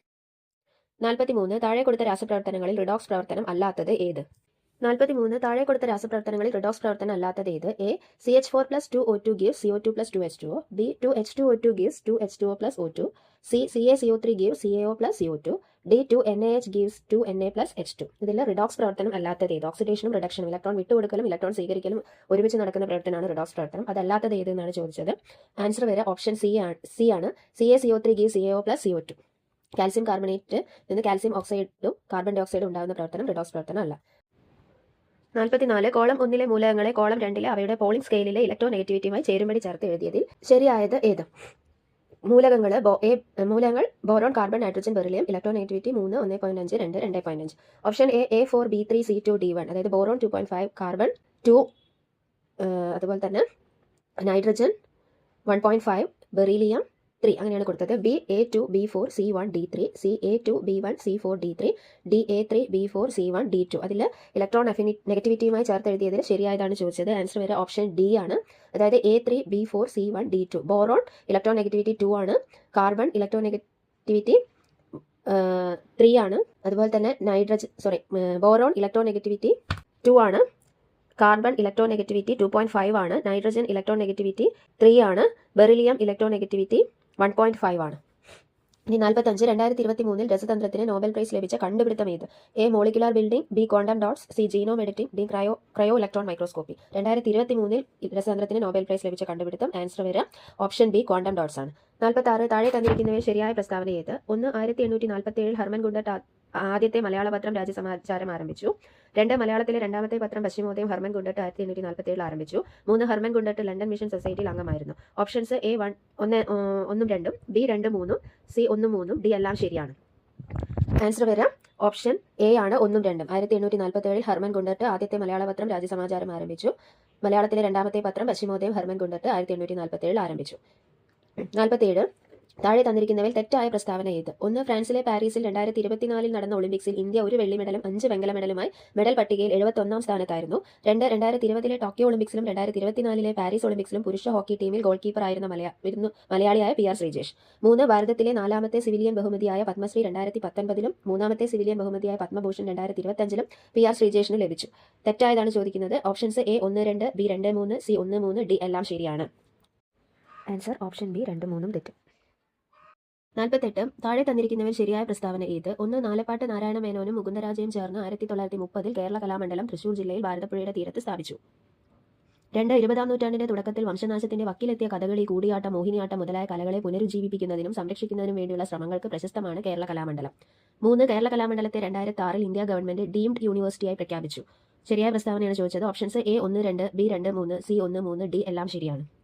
നാൽപ്പത്തി മൂന്ന് താഴെ കൊടുത്ത രാസപ്രവർത്തനങ്ങളിൽ റിഡോക്സ് പ്രവർത്തനം അല്ലാത്തത് ഏത്? നാൽപ്പത്തിമൂന്ന് താഴെ കൊടുത്ത രാസപ്രവർത്തനങ്ങളിൽ റിഡോക്സ് പ്രവർത്തനം അല്ലാത്തത് ഏത്? A C H four plus two O two give C O two plus two H two O B two H two O two gives two H two O plus O two C C A C O three give C A O plus C O two D two N A H gives two N A plus H two ഇതിൽ redox പ്രവർത്തനം അല്ലാത്തത് ഏത്? ഓക്സിഡേഷനും റിഡക്ഷനും electron വിട്ടുകൊടുക്കലും electron സ്വീകരിക്കലും ഒരുമിച്ച് നടക്കുന്ന പ്രവർത്തനമാണ് redox പ്രവർത്തനം. അതല്ലാത്തത് ഏത് എന്നാണ് ചോദിച്ചത്? ആൻസർ വരെ ഓപ്ഷൻ സി ആണ് സി ആണ്. C A C O three give C A O plus C O two calcium carbonate നിന്ന് കാൽസ്യം ഓക്സൈഡും കാർബൺ ഡയോക്സൈഡും ഉണ്ടാകുന്ന പ്രവർത്തനം റിഡോക്സ് പ്രവർത്തനം അല്ല. നാൽപ്പത്തിനാല് കോളം ഒന്നിലെ മൂലകങ്ങളെ കോളം രണ്ടിലെ അവയുടെ പോളിംഗ് സ്കെയിലിലെ ഇലക്ട്രോ നെഗറ്റിവിറ്റിയുമായി ചേരുംപടി ചേർത്ത് എഴുതിയതിൽ ശരിയായത് ഏത്? മൂലകങ്ങൾ എ മൂലകങ്ങൾ boron carbon nitrogen beryllium electro negativity മൂന്ന് ഒന്ന് പോയിന്റ് അഞ്ച് രണ്ട് രണ്ട് പോയിന്റ് അഞ്ച്. Option A A four B three C two D one. അതായത് boron two point five carbon two അതുപോലെ തന്നെ nitrogen one point five beryllium three അങ്ങനെയാണ് കൊടുത്തത്. B A two B four C one D three C A two B one C four D three D A three B four C one D two അതിൽ electron affinity നെഗറ്റിവിറ്റിയുമായി ചേർത്ത് എഴുതിയതിൽ ശരിയായതാണ് ചോദിച്ചത്. Answer വരെ option D ആണ്. അതായത് A three B four C one D two boron electron negativity two ആണ്. Carbon electron negativity three ആണ്. അതുപോലെ തന്നെ nitrogen sorry boron electron negativity two ആണ്. Carbon electro negativity two point five ആണ്. Nitrogen electro negativity three ആണ്. Beryllium electro negativity one point five ആണ്. ഇനി നാൽപ്പത്തഞ്ച് രണ്ടായിരത്തി ഇരുപത്തി മൂന്നിൽ രസതന്ത്രത്തിന് നോബൽ പ്രൈസ് ലഭിച്ച കണ്ടുപിടുത്തം ഏത്? A molecular building B quantum dots C genome editing D cryo cryo electron microscopy രണ്ടായിരത്തി ഇരുപത്തി മൂന്നിൽ രസതന്ത്രത്തിന് നോബൽ പ്രൈസ് ലഭിച്ച കണ്ടുപിടുത്തം ആൻസർ വരാം ഓപ്ഷൻ ബി ക്വാണ്ടം ഡോട്ട്സ് ആണ്. നാൽപ്പത്തി ആറ് താഴെ തന്നിരിക്കുന്നവയിൽ ശരിയായ പ്രസ്താവന ഏത്? ഒന്ന് ആയിരത്തി എണ്ണൂറ്റി നാൽപ്പത്തി ഏഴിൽ ഹർമൻ ഗുണ്ടട്ട് ആ- ആദ്യത്തെ മലയാള പത്രം രാജ്യസമാചാരം ആരംഭിച്ചു. രണ്ട് മലയാളത്തിലെ രണ്ടാമത്തെ പത്രം പശ്ചിമോദയം ഹർമൻ ഗുണ്ടട്ട് ആയിരത്തി എണ്ണൂറ്റി നാൽപ്പത്തി ഏഴിൽ ആരംഭിച്ചു. മൂന്ന് ഹർമൻ ഗുണ്ടട്ട് ലണ്ടൻ മിഷൻ സൊസൈറ്റിയിൽ അംഗമായിരുന്നു. ഓപ്ഷൻസ് എ വൺ ഒന്ന് ഒന്നും രണ്ടും ബി രണ്ട് മൂന്നും സി ഒന്നും മൂന്നും ഡി എല്ലാം ശരിയാണ്. ആൻസർ വരാം. ഓപ്ഷൻ എ ആണ് ഒന്നും രണ്ടും. ആയിരത്തി എണ്ണൂറ്റി നാൽപ്പത്തി ഏഴിൽ ഹർമൻ ഗുണ്ടട്ട് ആദ്യത്തെ മലയാള പത്രം രാജ്യസമാചാരം ആരംഭിച്ചു. മലയാളത്തിലെ രണ്ടാമത്തെ പത്രം പശ്ചിമോദയം ഹർമൻ ഗുണ്ടട്ട് ആയിരത്തി എണ്ണൂറ്റി നാൽപ്പത്തി ഏഴിൽ ആരംഭിച്ചു. നാൽപ്പത്തിയേഴ് താഴെ തന്നിരിക്കുന്നവയിൽ തെറ്റായ പ്രസ്താവന ഏത്? ഒന്ന് ഫ്രാൻസിലെ പാരീസിൽ രണ്ടായിരത്തി ഇരുപത്തിനാലിൽ നടന്ന ഒളിമ്പിക്സിൽ ഇന്ത്യ ഒരു വെള്ളി മെഡലും അഞ്ച് വെങ്കല മെഡലുമായി മെഡൽ പട്ടികയിൽ എഴുപത്തൊന്നാം സ്ഥാനത്തായിരുന്നു. രണ്ട് രണ്ടായിരത്തി ഇരുപതിലെ ടോക്കിയോ ഒളിമ്പിക്സിലും രണ്ടായിരത്തി ഇരുപത്തിനാലിലെ പാരീസ് ഒളിമ്പിക്സിലും പുരുഷ ഹോക്കി ടീമിൽ ഗോൾ കീപ്പറായിരുന്ന മലയാളിരുന്നു മലയാളിയായ പി ആർ ശ്രീജേഷ്. മൂന്ന് ഭാരതത്തിലെ നാലാമത്തെ സിവിലിയൻ ബഹുമതിയായ പത്മശ്രീ രണ്ടായിരത്തി പത്തൊൻപതിലും മൂന്നാമത്തെ സിവിലിയൻ ബഹുമതിയായ പത്മഭൂഷൺ രണ്ടായിരത്തി ഇരുപത്തഞ്ചിലും പി ആർ ശ്രീജേഷിന് ലഭിച്ചു. തെറ്റായതാണ് ചോദിക്കുന്നത്. ഓപ്ഷൻസ് എ ഒന്ന് രണ്ട് ബി രണ്ട് മൂന്ന് സി ഒന്ന് മൂന്ന് ഡി എല്ലാം ശരിയാണ്. ആൻസർ ഓപ്ഷൻ ബി രണ്ട് മൂന്നും തെറ്റ്. നാൽപ്പത്തെട്ട്. താഴെ തന്നിരിക്കുന്നവർ ശരിയായ പ്രസ്താവന ഏത് ഒന്ന് നാലപ്പാട്ട് നാരായണ മേനോനും മുകുന്ദരാജയും ചേർന്ന് ആയിരത്തി തൊള്ളായിരത്തി മുപ്പതിൽ കേരള കലാമണ്ഡലം തൃശൂർ ജില്ലയിൽ ഭാരതപ്പുഴയുടെ തീരത്ത് സ്ഥാപിച്ചു. രണ്ട് ഇരുപതാം നൂറ്റാണ്ടിന്റെ തുടക്കത്തിൽ വംശനാശത്തിന്റെ വക്കിലെത്തിയ കഥകളി കൂടിയാട്ടം മോഹിനിയാട്ടം മുതലായ കലകളെ പുനരുജ്ജീവിപ്പിക്കുന്നതിനും സംരക്ഷിക്കുന്നതിനും വേണ്ടിയുള്ള ശ്രമങ്ങൾക്ക് പ്രശസ്തമാണ് കേരള കലാമണ്ഡലം. മൂന്ന് കേരള കലാമണ്ഡലത്തെ രണ്ടായിരത്തി ആറിൽ ഇന്ത്യ ഗവൺമെന്റ് ഡീംഡ് യൂണിവേഴ്സിറ്റിയായി പ്രഖ്യാപിച്ചു. ശരിയായ പ്രസ്താവനയാണ് ചോദിച്ചത്. ഓപ്ഷൻസ് എ ഒന്ന് രണ്ട് ബി രണ്ട് മൂന്ന് സി ഒന്ന് മൂന്ന് ഡി എല്ലാം ശരിയാണ്.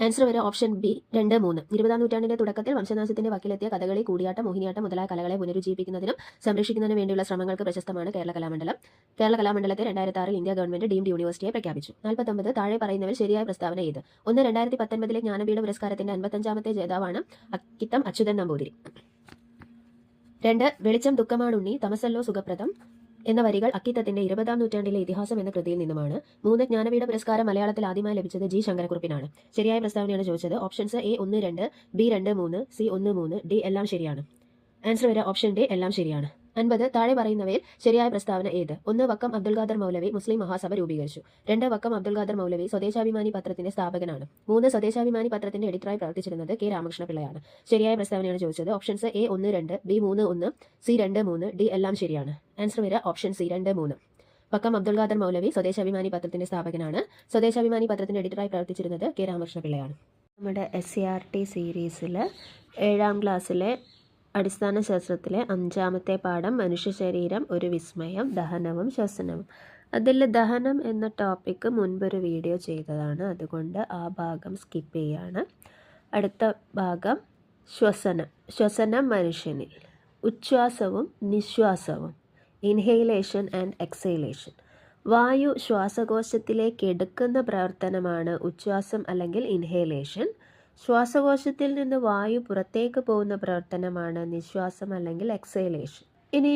ആൻസർ വരെ ഓപ്ഷൻ ബി രണ്ട് മൂന്ന്. ഇരുപതാം നൂറ്റാണ്ടിന്റെ തുടക്കത്തിൽ വംശനാശത്തിന്റെ വക്കിലെത്തിയ കഥകളി കൂടിയാട്ടം മോഹിനിയാട്ടം മുതലായ കലകളെ പുനരുജ്ജീവിപ്പിക്കുന്നതിനും സംരക്ഷിക്കുന്നതിനും വേണ്ടിയുള്ള ശ്രമങ്ങൾക്ക് പ്രശസ്തമാണ് കേരള കലാമണ്ഡലം. കേരള കലാമണ്ഡലത്തെ രണ്ടായിരത്തി ആറിൽ ഇന്ത്യ ഗവൺമെന്റ് ഡീംഡ് യൂണിവേഴ്സിറ്റിയെ പ്രഖ്യാപിച്ചു. നാൽപ്പത്തൊമ്പത് താഴെ പറയുന്നവർ ശരിയായ പ്രസ്താവന ഏത്? ഒന്ന് രണ്ടായിരത്തി പത്തൊൻപതിലെ ജ്ഞാനപീഠ പുരസ്കാരത്തിന്റെ അൻപത്തഞ്ചാമത്തെ ജേതാവാണ് അക്കിത്തം അച്യുതൻ നമ്പൂതിരി. രണ്ട് വെളിച്ചം ദുഃഖമാണുണ്ണി തമസല്ലോ സുഖപ്രദം. എന്ന വരികൾ അക്കിത്തത്തിന്റെ ഇരുപതാം നൂറ്റാണ്ടിലെ ഇതിഹാസം എന്ന കൃതിയിൽ നിന്നുമാണ്. മൂന്ന് ജ്ഞാനപീഠ പുരസ്കാരം മലയാളത്തിൽ ആദ്യമായി ലഭിച്ചത് ജി ശങ്കരക്കുറിപ്പിനാണ്. ശരിയായ പ്രസ്താവനയാണ് ചോദിച്ചത്. ഓപ്ഷൻസ് എ ഒന്ന് രണ്ട് ബി രണ്ട് മൂന്ന് സി ഒന്ന് മൂന്ന് ഡി എല്ലാം ശരിയാണ്. ആൻസർ വരെ. ഓപ്ഷൻ ഡി എല്ലാം ശരിയാണ്. അൻപത് താഴെ പറയുന്നവയിൽ ശരിയായ പ്രസ്താവന ഏത്? ഒന്ന് വക്കം അബ്ദുൽ ഖാദർ മൗലവി മുസ്ലിം മഹാസഭ രൂപീകരിച്ചു. രണ്ട് വക്കം അബ്ദുൽ ഖാദർ മൗലവി സ്വദേശാഭിമാനി പത്രത്തിന്റെ സ്ഥാപകനാണ്. മൂന്ന് സ്വദേശാഭിമാനി പത്രത്തിന്റെ എഡിറ്ററായി പ്രവർത്തിച്ചിരുന്നത് കെ രാമകൃഷ്ണ പിള്ളയാണ്. ശരിയായ പ്രസ്താവനയാണ് ചോദിച്ചത്. ഓപ്ഷൻസ് എ ഒന്ന് രണ്ട് ബി മൂന്ന് ഒന്ന് സി രണ്ട് മൂന്ന് ഡി എല്ലാം ശരിയാണ്. ആൻസർ വരിക ഓപ്ഷൻ സി രണ്ട് മൂന്ന്. വക്കം അബ്ദുൽ ഖാദർ മൗലവി സ്വദേശാഭിമാനി പത്രത്തിന്റെ സ്ഥാപകനാണ്. സ്വദേശാഭിമാനി പത്രത്തിന്റെ എഡിറ്ററായി പ്രവർത്തിച്ചിരുന്നത് കെ രാമകൃഷ്ണ പിള്ളയാണ്. നമ്മുടെ എസ് സി ആർ ടി സീരീസിൽ ഏഴാം ക്ലാസ്സിലെ അടിസ്ഥാന ശാസ്ത്രത്തിലെ അഞ്ചാമത്തെ പാഠം മനുഷ്യ ശരീരം ഒരു വിസ്മയം ദഹനവും ശ്വസനവും. അതിൽ ദഹനം എന്ന ടോപ്പിക്ക് മുൻപൊരു വീഡിയോ ചെയ്തതാണ്. അതുകൊണ്ട് ആ ഭാഗം സ്കിപ്പ് ചെയ്യാണ്. അടുത്ത ഭാഗം ശ്വസനം ശ്വസനം മനുഷ്യനിൽ. ഉച്ഛ്വാസവും നിശ്വാസവും ഇൻഹെയിലേഷൻ ആൻഡ് എക്സൈലേഷൻ വായു ശ്വാസകോശത്തിലേക്ക് എടുക്കുന്ന പ്രവർത്തനമാണ് ഉച്ഛ്വാസം അല്ലെങ്കിൽ ഇൻഹേലേഷൻ ശ്വാസകോശത്തിൽ നിന്ന് വായു പുറത്തേക്ക് പോകുന്ന പ്രവർത്തനമാണ് നിശ്വാസം അല്ലെങ്കിൽ എക്സൈലേഷൻ ഇനി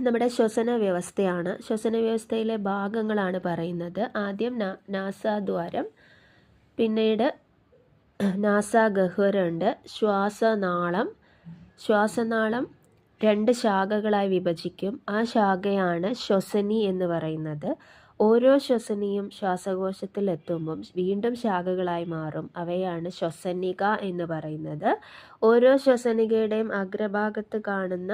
നമ്മുടെ ശ്വസന വ്യവസ്ഥയാണ്. ശ്വസന വ്യവസ്ഥയിലെ ഭാഗങ്ങളാണ് പറയുന്നത്. ആദ്യം നാസാദ്വാരം പിന്നീട് നാസാഗഹ്വരുണ്ട് ശ്വാസനാളം ശ്വാസനാളം രണ്ട് ശാഖകളായി വിഭജിക്കും. ആ ശാഖയാണ് ശ്വസനി എന്ന് പറയുന്നത്. ഓരോ ശ്വസനിയും ശ്വാസകോശത്തിൽ എത്തുമ്പം വീണ്ടും ശാഖകളായി മാറും. അവയാണ് ശ്വസനിക എന്ന് പറയുന്നത്. ഓരോ ശ്വസനികയുടെയും അഗ്രഭാഗത്ത് കാണുന്ന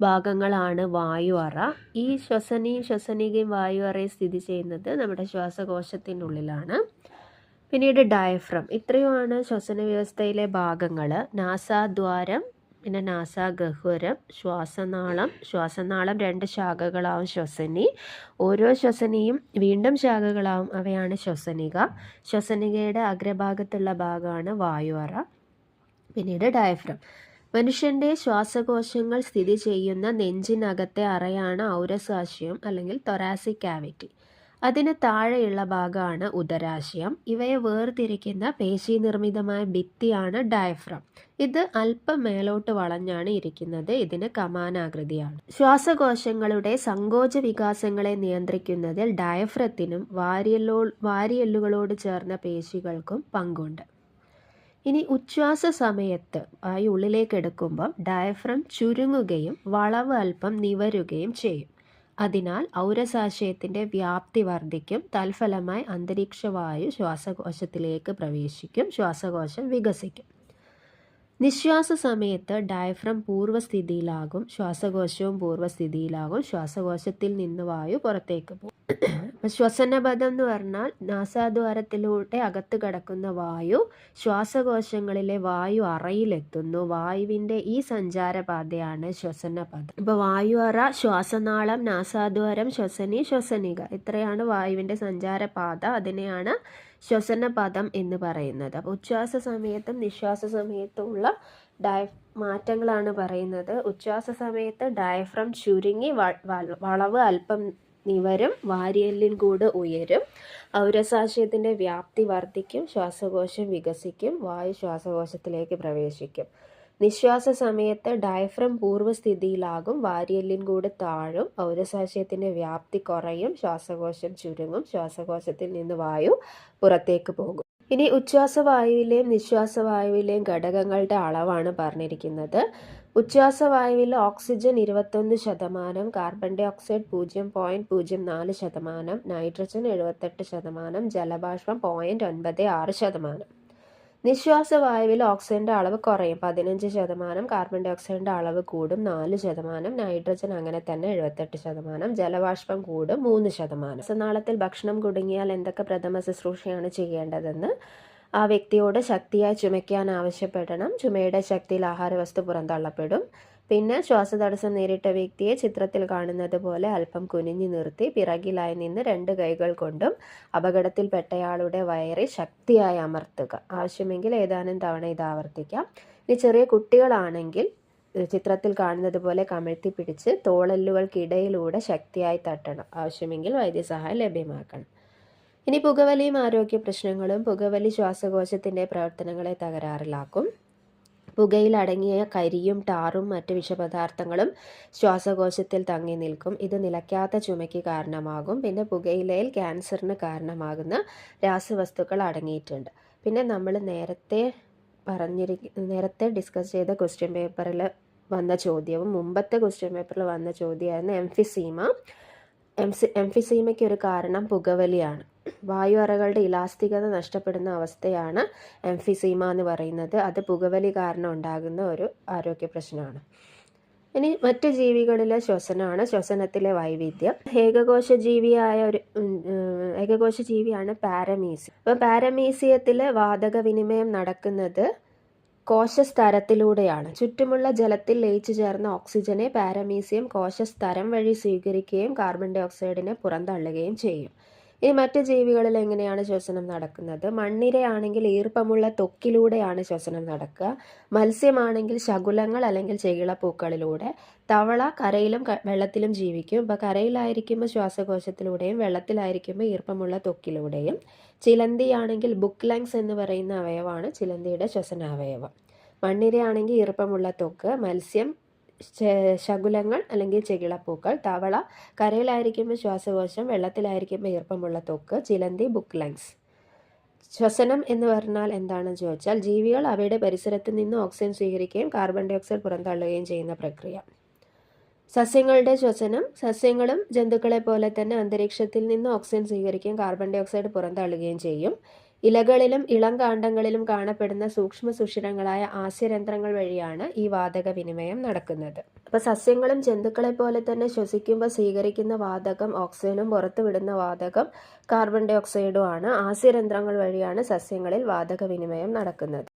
ഭാഗങ്ങളാണ് വായു അറ ഈ ശ്വസനിയും ശ്വസനികയും വായു അറയെ സ്ഥിതി ചെയ്യുന്നത് നമ്മുടെ ശ്വാസകോശത്തിനുള്ളിലാണ്. പിന്നീട് ഡയഫ്രം. ഇത്രയുമാണ് ശ്വസന വ്യവസ്ഥയിലെ ഭാഗങ്ങൾ നാസാദ്വാരം പിന്നെ നാസാഗഹ്വരം ശ്വാസനാളം ശ്വാസനാളം രണ്ട് ശാഖകളാവും ശ്വസനി. ഓരോ ശ്വസനിയും വീണ്ടും ശാഖകളാവും. അവയാണ് ശ്വസനിക. ശ്വസനികയുടെ അഗ്രഭാഗത്തുള്ള ഭാഗമാണ് വായു അറ പിന്നീട് ഡയഫ്രം. മനുഷ്യന്റെ ശ്വാസകോശങ്ങൾ സ്ഥിതി ചെയ്യുന്ന നെഞ്ചിനകത്തെ അറയാണ് ഔരസാശയം അല്ലെങ്കിൽ തൊറാസിക് കാവിറ്റി അതിന് താഴെയുള്ള ഭാഗമാണ് ഉദരാശയം. ഇവയെ വേർതിരിക്കുന്ന പേശി നിർമ്മിതമായ ഭിത്തിയാണ് ഡയഫ്രം. ഇത് അല്പം മേലോട്ട് വളഞ്ഞാണ് ഇരിക്കുന്നത്. ഇതിന് കമാനാകൃതിയാണ്. ശ്വാസകോശങ്ങളുടെ സങ്കോച വികാസങ്ങളെ നിയന്ത്രിക്കുന്നതിൽ ഡയഫ്രത്തിനും വാരിയല്ലോ വാരിയല്ലുകളോട് ചേർന്ന പേശികൾക്കും പങ്കുണ്ട്. ഇനി ഉച്ഛ്വാസ സമയത്ത് വായു ഉള്ളിലേക്ക് എടുക്കുമ്പോൾ ഡയഫ്രം ചുരുങ്ങുകയും വളവ് അല്പം നിവരുകയും ചെയ്യും. അതിനാൽ ഔരസാശയത്തിന്റെ വ്യാപ്തി വർദ്ധിക്കും തൽഫലമായി അന്തരീക്ഷവായു ശ്വാസകോശത്തിലേക്ക് പ്രവേശിക്കും ശ്വാസകോശം വികസിക്കും. നിശ്വാസ സമയത്ത് ഡയഫ്രം പൂർവസ്ഥിതിയിലാകും ശ്വാസകോശവും പൂർവസ്ഥിതിയിലാകും ശ്വാസകോശത്തിൽ നിന്ന് വായു പുറത്തേക്ക് പോകും. അപ്പം ശ്വസനപഥം എന്ന് പറഞ്ഞാൽ നാസാദ്വാരത്തിലൂടെ അകത്ത് കിടക്കുന്ന വായു ശ്വാസകോശങ്ങളിലെ വായു അറയിലെത്തുന്നു. വായുവിന്റെ ഈ സഞ്ചാരപാതയാണ് ശ്വസനപഥം. ഇപ്പോൾ വായു അറ ശ്വാസനാളം നാസാദ്വാരം ശ്വസനി ശ്വസനിക ഇത്രയാണ് വായുവിന്റെ സഞ്ചാരപാത. അതിനെയാണ് ശ്വസനപഥം എന്ന് പറയുന്നത്. അപ്പോൾ ഉച്ഛ്വാസ സമയത്തും നിശ്വാസ സമയത്തും ഉള്ള ഡയ മാറ്റങ്ങളാണ് പറയുന്നത്. ഉച്ഛ്വാസ സമയത്ത് ഡയഫ്രം ചുരുങ്ങി വളവ് അല്പം നിവരും വാരിയെല്ലിൻ കൂട് ഉയരും. ഔരസാശയത്തിന്റെ വ്യാപ്തി വർദ്ധിക്കും ശ്വാസകോശം വികസിക്കും വായു ശ്വാസകോശത്തിലേക്ക് പ്രവേശിക്കും. നിശ്വാസ സമയത്ത് ഡയഫ്രം പൂർവസ്ഥിതിയിലാകും വാരിയെല്ലിൻ കൂടെ താഴും ഔരസാശയത്തിന്റെ വ്യാപ്തി കുറയും ശ്വാസകോശം ചുരുങ്ങും ശ്വാസകോശത്തിൽ നിന്ന് വായു പുറത്തേക്ക് പോകും. ഇനി ഉച്ഛ്വാസവായുവിലെയും നിശ്വാസവായുവിലെയും ഘടകങ്ങളുടെ അളവാണ് പറഞ്ഞിരിക്കുന്നത്. ഉച്ഛ്വാസവായുവിൽ ഓക്സിജൻ ഇരുപത്തൊന്ന് ശതമാനം കാർബൺ ഡൈ ഓക്സൈഡ് പൂജ്യം പോയിന്റ് പൂജ്യം നാല് ശതമാനം നൈട്രജൻ എഴുപത്തെട്ട് ശതമാനം ജലബാഷ്പം പോയിന്റ് ഒൻപത് ആറ് ശതമാനം. നിശ്വാസവായുവിൽ ഓക്സിജന്റെ അളവ് കുറയും. പതിനഞ്ച് ശതമാനം കാർബൺ ഡൈ ഓക്സൈഡിന്റെ അളവ് കൂടും. നാല് ശതമാനം നൈട്രജൻ അങ്ങനെ തന്നെ എഴുപത്തെട്ട് ശതമാനം. ജലവാഷ്പം കൂടും. മൂന്ന് ശതമാനം. രസനാളത്തിൽ ഭക്ഷണം കുടുങ്ങിയാൽ എന്തൊക്കെ പ്രഥമ ശുശ്രൂഷയാണ് ചെയ്യേണ്ടതെന്ന് ആ വ്യക്തിയോട് ശക്തിയായി ചുമയ്ക്കാൻ ആവശ്യപ്പെടണം. ചുമയുടെ ശക്തിയിൽ ആഹാരവസ്തു പുറന്തള്ളപ്പെടും. പിന്നെ ശ്വാസതടസ്സം നേരിട്ട വ്യക്തിയെ ചിത്രത്തിൽ കാണുന്നത് പോലെ അല്പം കുനിഞ്ഞു നിർത്തി പിറകിലായി നിന്ന് രണ്ട് കൈകൾ കൊണ്ടും അപകടത്തിൽപ്പെട്ടയാളുടെ വയറി ശക്തിയായി അമർത്തുക. ആവശ്യമെങ്കിൽ ഏതാനും തവണ ഇത് ആവർത്തിക്കാം. ഇനി ചെറിയ കുട്ടികളാണെങ്കിൽ ചിത്രത്തിൽ കാണുന്നത് പോലെ കമഴ്ത്തി പിടിച്ച് തോളല്ലുകൾക്കിടയിലൂടെ ശക്തിയായി തട്ടണം. ആവശ്യമെങ്കിൽ വൈദ്യസഹായം ലഭ്യമാക്കണം. ഇനി പുകവലിയും ആരോഗ്യ പ്രശ്നങ്ങളും പുകവലി ശ്വാസകോശത്തിന്റെ പ്രവർത്തനങ്ങളെ തകരാറിലാക്കും. പുകയിൽ അടങ്ങിയ കരിയും ടാറും മറ്റ് വിഷപദാർത്ഥങ്ങളും ശ്വാസകോശത്തിൽ തങ്ങി നിൽക്കും. ഇത് നിലയ്ക്കാത്ത ചുമയ്ക്ക് കാരണമാകും. പിന്നെ പുകയിലയിൽ ക്യാൻസറിന് കാരണമാകുന്ന രാസവസ്തുക്കൾ അടങ്ങിയിട്ടുണ്ട്. പിന്നെ നമ്മൾ നേരത്തെ പറഞ്ഞിരി നേരത്തെ ഡിസ്കസ് ചെയ്ത ക്വസ്റ്റ്യൻ പേപ്പറിൽ വന്ന ചോദ്യവും മുമ്പത്തെ ക്വസ്റ്റ്യൻ പേപ്പറിൽ വന്ന ചോദ്യമായിരുന്നു എംഫിസീമ. എംസി എംഫിസീമയ്ക്ക് ഒരു കാരണം പുകവലിയാണ്. വായു അറകളുടെ ഇലാസ്തികത നഷ്ടപ്പെടുന്ന അവസ്ഥയാണ് എംഫിസീമ എന്ന് പറയുന്നത്. അത് പുകവലി കാരണം ഉണ്ടാകുന്ന ഒരു ആരോഗ്യ പ്രശ്നമാണ്. ഇനി മറ്റു ജീവികളിലെ ശ്വസനമാണ്. ശ്വസനത്തിലെ വൈവിധ്യം. ഏകകോശ ജീവിയായ ഒരു ഏകകോശ ജീവിയാണ് പാരമീസി അപ്പോൾ പാരമീസിയത്തിൽ വാതക വിനിമയം നടക്കുന്നത് കോശസ്തരത്തിലൂടെയാണ്. ചുറ്റുമുള്ള ജലത്തിൽ ലയിച്ചു ചേർന്ന ഓക്സിജനെ പാരമീസിയം കോശസ്തരം വഴി സ്വീകരിക്കുകയും കാർബൺ ഡൈ ഓക്സൈഡിനെ പുറന്തള്ളുകയും ചെയ്യും. ഇനി മറ്റ് ജീവികളിൽ എങ്ങനെയാണ് ശ്വസനം നടക്കുന്നത്? മണ്ണിരയാണെങ്കിൽ ഈർപ്പമുള്ള തൊക്കിലൂടെയാണ് ശ്വസനം നടക്കുക. മത്സ്യമാണെങ്കിൽ ശകുലങ്ങൾ അല്ലെങ്കിൽ ചെകിളപ്പൂക്കളിലൂടെ. തവള കരയിലും വെള്ളത്തിലും ജീവിക്കും. ഇപ്പോൾ കരയിലായിരിക്കുമ്പോൾ ശ്വാസകോശത്തിലൂടെയും വെള്ളത്തിലായിരിക്കുമ്പോൾ ഈർപ്പമുള്ള തൊക്കിലൂടെയും. ചിലന്തിയാണെങ്കിൽ ബുക്ക് ലങ്സ് എന്ന് പറയുന്ന അവയവമാണ് ചിലന്തിയുടെ ശ്വസനാവയവം. മണ്ണിരയാണെങ്കിൽ ഈർപ്പമുള്ള തൊക്ക് മത്സ്യം ശകുലങ്ങൾ അല്ലെങ്കിൽ ചെകിളപ്പൂക്കൾ തവള കരയിലായിരിക്കുമ്പോൾ ശ്വാസകോശം വെള്ളത്തിലായിരിക്കുമ്പോൾ ഈർപ്പമുള്ള തൊക്ക് ചിലന്തി ബുക്ക് ലങ്സ് ശ്വസനം എന്ന് പറഞ്ഞാൽ എന്താണെന്ന് ചോദിച്ചാൽ ജീവികൾ അവയുടെ പരിസരത്ത് നിന്ന് ഓക്സിജൻ സ്വീകരിക്കുകയും കാർബൺ ഡൈ ഓക്സൈഡ് പുറന്തള്ളുകയും ചെയ്യുന്ന പ്രക്രിയ. സസ്യങ്ങളുടെ ശ്വസനം സസ്യങ്ങളും ജന്തുക്കളെ പോലെ തന്നെ അന്തരീക്ഷത്തിൽ നിന്ന് ഓക്സിജൻ സ്വീകരിക്കുകയും കാർബൺ ഡൈ ഓക്സൈഡ് പുറന്തള്ളുകയും ചെയ്യും. ഇലകളിലും ഇളം കാണ്ഡങ്ങളിലും കാണപ്പെടുന്ന സൂക്ഷ്മ സുഷിരങ്ങളായ ആസ്യരന്ധ്രങ്ങൾ വഴിയാണ് ഈ വാതക വിനിമയം നടക്കുന്നത്. അപ്പോൾ സസ്യങ്ങളും ജന്തുക്കളെ പോലെ തന്നെ ശ്വസിക്കുമ്പോൾ സ്വീകരിക്കുന്ന വാതകം ഓക്സിജനും പുറത്തുവിടുന്ന വാതകം കാർബൺ ഡൈ ഓക്സൈഡും ആണ്. ആസ്യരന്ധ്രങ്ങൾ വഴിയാണ് സസ്യങ്ങളിൽ വാതക വിനിമയം നടക്കുന്നത്.